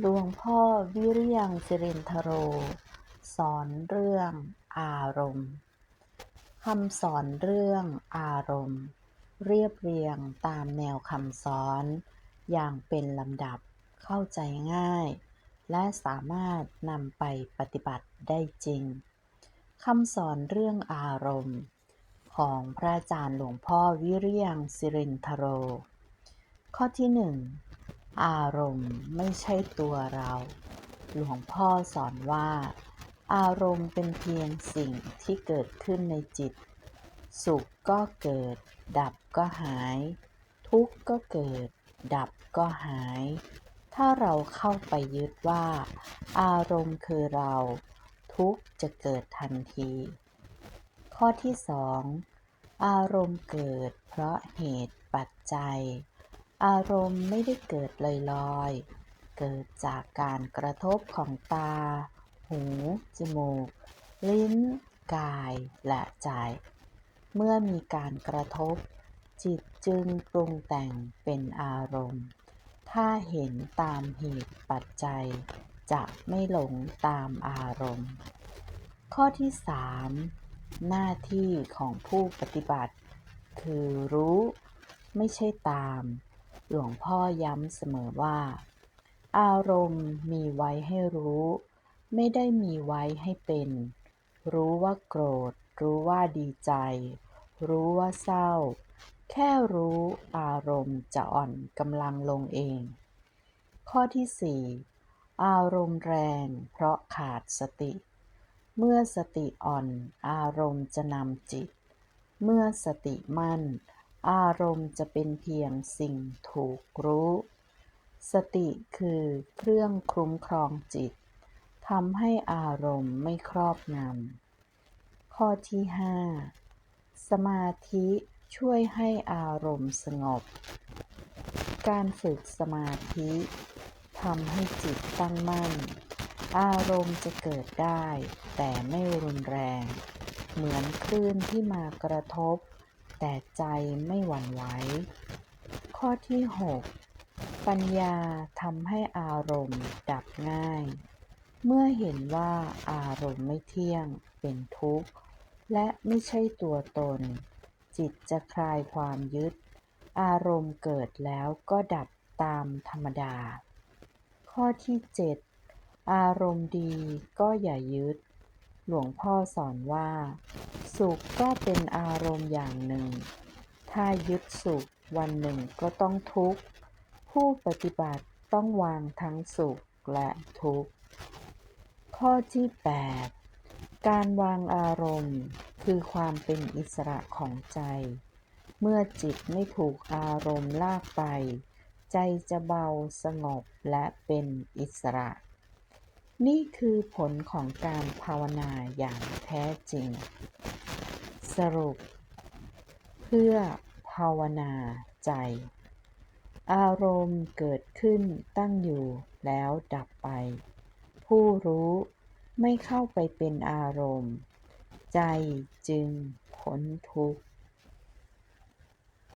หลวงพ่อวิริยังสิรินทโร สอนเรื่องอารมณ์คำสอนเรื่องอารมณ์ เรียบเรียงตามแนวคำสอน อย่างเป็นลำดับเข้าใจง่าย และสามารถนำไปปฏิบัติได้จริงคำสอนเรื่องอารมณ์ ของพระอาจารย์หลวงพ่อวิริยังสิรินทโร ข้อที่หนึ่ง อารมณ์ไม่ใช่ตัวเรา หลวงพ่อสอนว่า อารมณ์เป็นเพียงสิ่งที่เกิดขึ้นในจิต สุขก็เกิด ดับก็หาย ทุกข์ก็เกิด ดับก็หาย ถ้าเราเข้าไปยึดว่า อารมณ์คือเรา ทุกข์จะเกิดทันที ข้อที่สองอารมณ์เกิดเพราะเหตุปัจจัย อารมณ์ไม่ได้เกิดลอยๆ เกิดจากการกระทบของตา หู จมูก ลิ้น กาย และใจ เมื่อมีการกระทบ จิตจึงปรุงแต่งเป็นอารมณ์ ถ้าเห็นตามเหตุปัจจัย จะไม่หลงตามอารมณ์ ข้อที่สามหน้าที่ของผู้ปฏิบัติ คือรู้ไม่ใช่ตาม หลวงพ่อย้ำเสมอว่า อารมณ์มีไว้ให้รู้ ไม่ได้มีไว้ให้เป็น รู้ว่าโกรธ รู้ว่าดีใจ รู้ว่าเศร้า แค่รู้อารมณ์จะอ่อนกำลังลงเอง ข้อที่สี่อารมณ์แรงเพราะขาดสติ เมื่อสติอ่อนอารมณ์จะนำจิต เมื่อสติมั่น อารมณ์จะเป็นเพียงสิ่งถูกรู้ สติคือเครื่องคุ้มครองจิตทำให้อารมณ์ไม่ครอบงำ ข้อที่ห้าสมาธิช่วยให้อารมณ์สงบ การฝึกสมาธิทำให้จิตตั้งมั่น อารมณ์จะเกิดได้ แต่ไม่รุนแรง เหมือนคลื่นที่มากระทบ แต่ใจไม่หวั่นไหว ข้อที่ 6 ปัญญาทำให้อารมณ์ดับง่าย เมื่อเห็นว่าอารมณ์ไม่เที่ยงเป็นทุกข์ และไม่ใช่ตัวตน จิตจะคลายความยึด อารมณ์เกิดแล้วก็ดับตามธรรมดา ข้อที่ 7 อารมณ์ดีก็อย่ายึด หลวงพ่อสอนว่า สุขก็เป็นอารมณ์อย่างหนึ่ง ถ้ายึดสุขวันหนึ่งก็ต้องทุกข์ ผู้ปฏิบัติต้องวางทั้งสุขและทุกข์ ข้อที่ 8 การวางอารมณ์คือความเป็นอิสระของใจ เมื่อจิตไม่ถูกอารมณ์ลากไป ใจจะเบาสงบและเป็นอิสระ นี่คือผลของการภาวนาอย่างแท้จริง สรุป เพื่อภาวนาใจ อารมณ์เกิดขึ้นตั้งอยู่แล้วดับไป ผู้รู้ไม่เข้าไปเป็นอารมณ์ ใจจึงพ้นทุกข์